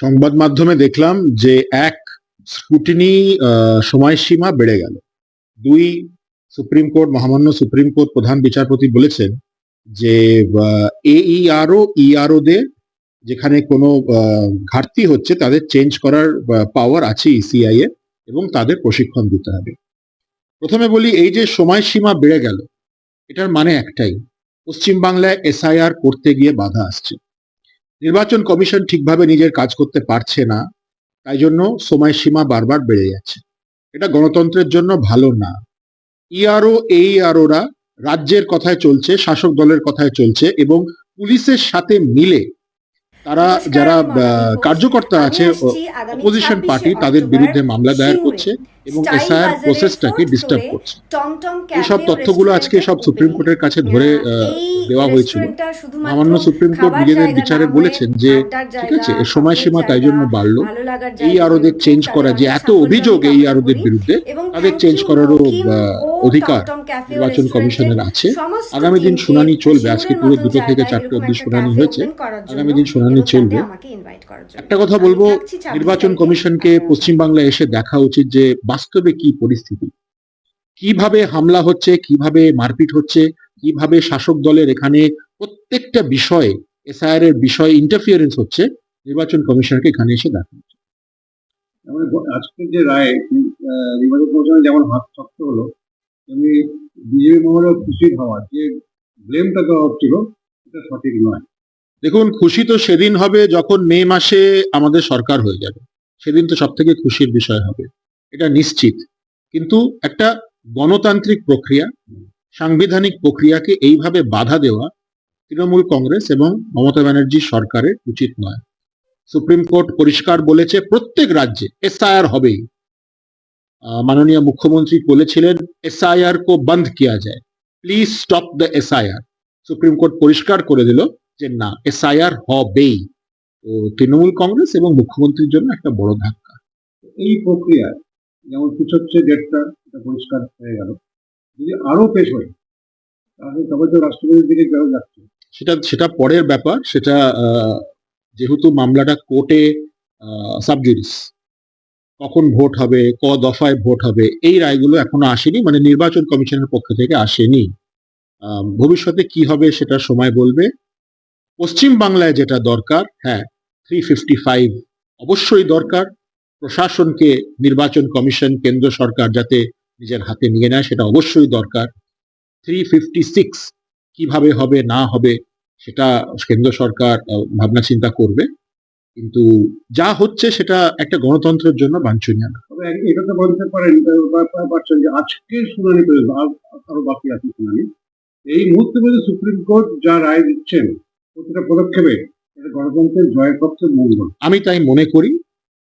সংবাদ মাধ্যমে দেখলাম যে এক স্ক্রুটিনি সময়সীমা বেড়ে গেল। দুই সুপ্রিম কোর্ট, মহামান্য সুপ্রিম কোর্ট প্রধান বিচারপতি বলেছেন যে এইআরও ইআরও দের যেখানে কোনো ঘাটতি হচ্ছে, তাদের চেঞ্জ করার পাওয়ার আছে ইসিআই এর এবং তাদের প্রশিক্ষণ দিতে হবে। প্রথমে বলি, এই যে সময়সীমা বেড়ে গেল, এটার মানে একটাই, পশ্চিমবাংলায় এসআইআর করতে গিয়ে বাধা আসছে। নির্বাচন কমিশন ঠিকভাবে নিজের কাজ করতে পারছে না, তাই জন্য সময়সীমা বারবার বেড়ে যাচ্ছে। এটা গণতন্ত্রের জন্য ভালো না। ইআরও এই আরোরা রাজ্যের কথায় চলছে, শাসক দলের কথায় চলছে এবং পুলিশের সাথে মিলে তারা যারা। কার্যকর্তা আছে অপোজিশন পার্টি তাদের বিরুদ্ধে মামলা দায়ের করছে এবং এসআইআর প্রসেসটাকে ডিস্টার্ব করছে। এইসব তথ্যগুলো আজকে সব সুপ্রিম কোর্টের কাছে ধরে এই দেওয়া হয়েছিল। সামান্য সুপ্রিম কোর্ট নিজেদের বিচারে বলেছেন যে ঠিক আছে এর সময়সীমা তাই জন্য বাড়লো। এই আরোদের চেঞ্জ করা যে এত অভিযোগ এই আরোদের বিরুদ্ধে তাদের চেঞ্জ করারও অধিকার নির্বাচন কমিশনের আছে। আগামী দিন শুনানি চলবে। আজকে পুরো দুটো থেকে চারটে অব্দি শুনানি হয়েছে। আগামী দিন শুনানি করার জন্য। একটা কথা বলব নির্বাচন কমিশনকে পশ্চিমবাংলায় এসে দেখা উচিত যে বাস্তবে কি পরিস্থিতি কীভাবে হামলা হচ্ছে কীভাবে মারপিট হচ্ছে কীভাবে শাসক দলের এখানে প্রত্যেকটা বিষয়ে এসআইআর এর বিষয়ে ইন্টারফিয়ারেন্স হচ্ছে নির্বাচন কমিশনকে এখানে এসে দেখা উচিত। মানে আজকের যে রায় আহ, নির্বাচন কমিশনের যেমন হাত শক্ত হলো তেমনি বিজেপি মহলেও খুশি হওয়া যে ব্লেমটা দেওয়া হচ্ছিল এটা সঠিক নয় দেখুন, খুশি তো সেদিন হবে যখন মে মাসে আমাদের সরকার হয়ে যাবে। সেদিন তো সব থেকে খুশির বিষয় হবে। এটা নিশ্চিত। কিন্তু একটা গণতান্ত্রিক প্রক্রিয়া, সাংবিধানিক প্রক্রিয়াকে এইভাবে বাধা দেওয়া তৃণমূল কংগ্রেস এবং মমতা ব্যানার্জি সরকারের উচিত নয়। সুপ্রিম কোর্ট পরিষ্কার বলেছে, প্রত্যেক রাজ্যে এসআইআর হবেই। মাননীয় মুখ্যমন্ত্রী বলেছিলেন, এসআইআর কো বন্ধ কিয়া যায়। Please stop the SIR. Supreme Court পরিষ্কার করে দিল যে না এসআইআর হবেই। তো তৃণমূল কংগ্রেস এবং মুখ্যমন্ত্রীর জন্য একটা বড় ধাক্কা। এই প্রক্রিয়া, যেমন পিছোচ্ছে ডেটটা এটা পরিষ্কার হয়ে গেল। যদি আরও পেশ হয়, তাহলে তবে তো রাষ্ট্রপতির দিকে কেউ যাচ্ছে। সেটা সেটা পরের ব্যাপার। সেটা যেহেতু মামলাটা কোর্টে সাবজুডিস, কখন ভোট হবে, ক দফায় ভোট হবে, এই রায়গুলো এখনও আসেনি মানে নির্বাচন কমিশনের পক্ষ থেকে আসেনি। ভবিষ্যতে কি হবে সেটা সময় বলবে। পশ্চিম বাংলায় যেটা দরকার হ্যাঁ থ্রি ফিফটি ফাইভ অবশ্যই দরকার। প্রশাসনকে, নির্বাচন কমিশন, কেন্দ্র সরকার যাতে নিজের হাতে নিয়ে নেয়, সেটা অবশ্যই দরকার। থ্রি ফিফটি সিক্স কীভাবে হবে, না হবে, সেটা কেন্দ্র সরকার ভাবনা চিন্তা করবে। কিন্তু যা হচ্ছে, সেটা একটা গণতন্ত্রের জন্য বাঞ্ছনীয় না। এটা তো বলতে পারেন পারছেন যে শুনানি আরও বাকি আছে শুনানি। এই মুহূর্তে পর্যন্ত সুপ্রিম কোর্ট যা রায় দিচ্ছেন প্রতিটা পদক্ষেপে গণতন্ত্রের জয়ের পক্ষে মঙ্গল। আমি তাই মনে করি,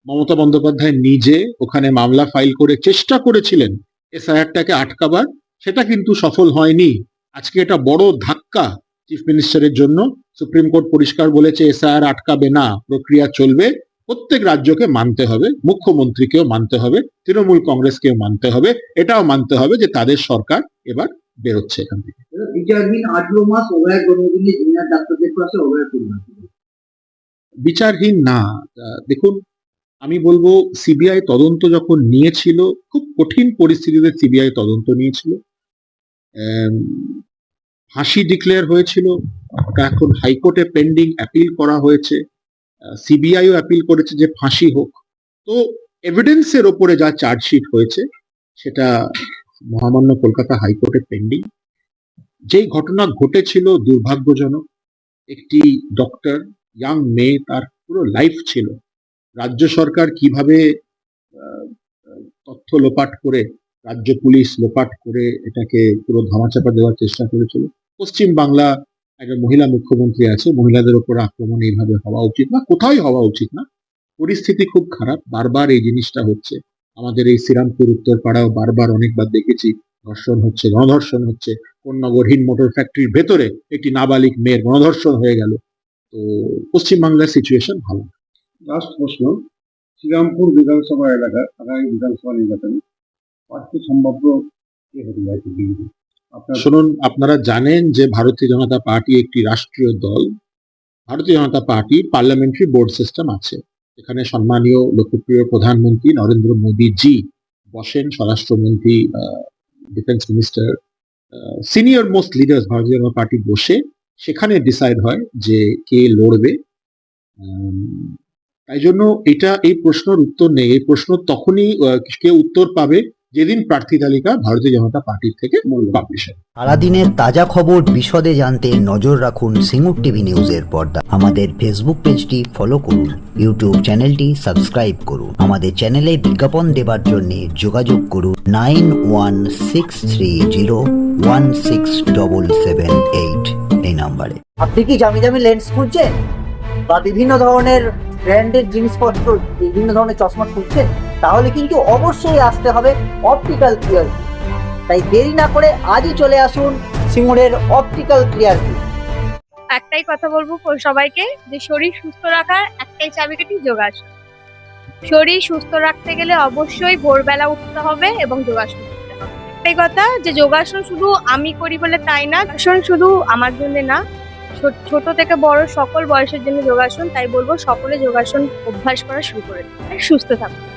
মমতা বন্দ্যোপাধ্যায় নিজে ওখানে মামলা ফাইল করে চেষ্টা করেছিলেন এসআইআরটাকে আটকাবার, সেটা কিন্তু সফল হয়নি। আজকে এটা বড় ধাক্কা চিফ মিনিস্টারের জন্য। সুপ্রিম কোর্ট পরিষ্কার বলেছে, এসআইআর আটকাবে না, প্রক্রিয়া চলবে। প্রত্যেক রাজ্যকে মানতে হবে, মুখ্যমন্ত্রীকেও মানতে হবে, তৃণমূল কংগ্রেসকেও মানতে হবে। এটাও মানতে হবে যে তাদের সরকার এবার বেরোচ্ছে এখান থেকে। বিচারহীন আঠেরো মাস অভয়ের জন্মদিনে জুনিয়র ডাক্তারদের ক্লাসে অভয়ের পরিণত বিচারহীন না দেখুন আমি বলব সিবিআই তদন্ত যখন নিয়েছিল খুব কঠিন পরিস্থিতিতে সিবিআই তদন্ত নিয়েছিল। ফাঁসি ডিক্লেয়ার হয়েছিল এখন হাইকোর্টে পেন্ডিং অ্যাপিল করা হয়েছে। সিবিআইও অ্যাপিল করেছে যে ফাঁসি হোক। তো এভিডেন্সের ওপরে যা চার্জশিট হয়েছে সেটা মহামান্য কলকাতা হাইকোর্টে পেন্ডিং যেই ঘটনা ঘটেছিল দুর্ভাগ্যজনক, একটি ডক্টর ইয়াং মেয়ে, তার পুরো লাইফ ছিল। রাজ্য সরকার কীভাবে তথ্য লোপাট করে, রাজ্য পুলিশ লোপাট করে এটাকে পুরো ধামাচাপা দেওয়ার চেষ্টা করেছিল। পশ্চিম বাংলা একটা মহিলা মুখ্যমন্ত্রী আছে, মহিলাদের উপর আক্রমণ এইভাবে হওয়া উচিত না, কোথায় হওয়া উচিত না, পরিস্থিতি খুব খারাপ, বারবার এই জিনিসটা হচ্ছে। আমাদের এই শ্রীরামপুর উত্তরপাড়াও বারবার অনেকবার দেখেছি। ধর্ষণ হচ্ছে গণধর্ষণ হচ্ছে। কোন্নগরহীন মোটর ফ্যাক্টরির ভেতরে একটি নাবালিক মেয়ের গণধর্ষণ হয়ে গেল। তো পশ্চিমবাংলার সিচুয়েশন ভালো। লাস্ট প্রশ্ন। শ্রীরামপুর বিধানসভা এলাকা আগামী বিধানসভা নির্বাচনে প্রার্থী সম্ভাব্য কে হতে যাচ্ছে বিজেপি? শুনুন আপনারা জানেন যে ভারতীয় জনতা পার্টি একটি রাষ্ট্রীয় দল। Bharatiya Janata Party parliamentary board system আছে। এখানে সম্মানীয়, লোকপ্রিয় প্রধানমন্ত্রী নরেন্দ্র মোদী জি বসেন স্বরাষ্ট্রমন্ত্রী defence minister senior most leaders Bharatiya Janata Party বসে সেখানে ডিসাইড হয় যে কে লড়বে। তাই জন্য এটা, এই প্রশ্নের উত্তর নেই। এই প্রশ্ন তখনই কেউ উত্তর পাবে যেদিন প্রার্থী তালিকা ভারতীয় জনতা পার্টির থেকে পাবলিশ হয় সারাদিনের তাজা খবর বিশদে জানতে নজর রাখুন সিঙ্গুর টিভি নিউজের পর্দা। আমাদের ফেসবুক পেজটি ফলো করুন ইউটিউব চ্যানেলটি সাবস্ক্রাইব করুন। আমাদের চ্যানেলে বিজ্ঞাপন দেবার জন্য যোগাযোগ করুন nine one six three zero one six double seven eight এই নাম্বারে। আপনি কি জামি দামি লেন্স খুঁজছেন? বা বিভিন্ন ধরনের ব্র্যান্ডেড জিনিসপত্র বিভিন্ন ধরনের চশমা খুঁজছেন? তাহলে কিন্তু অবশ্যই আসতে হবে অপটিক্যাল ক্লিয়ার তাই দেরি না করে আজই চলে আসুন সিঙ্গুরের অপটিক্যাল ক্লিয়ার একটাই কথা বলব সবাইকে যে শরীর সুস্থ রাখার একটাই চাবিকাঠি যোগাসন। শরীর সুস্থ রাখতে গেলে অবশ্যই ভোরবেলা উঠতে হবে এবং যোগাসন একটাই কথা যে যোগাসন শুধু আমি করি বলে তাই না, যোগাসন শুধু আমার জন্য না, ছোট থেকে বড় সকল বয়সের জন্য যোগাসন, তাই বলব সকলে যোগাসন অভ্যাস করা শুরু করে। সুস্থ থাকুন।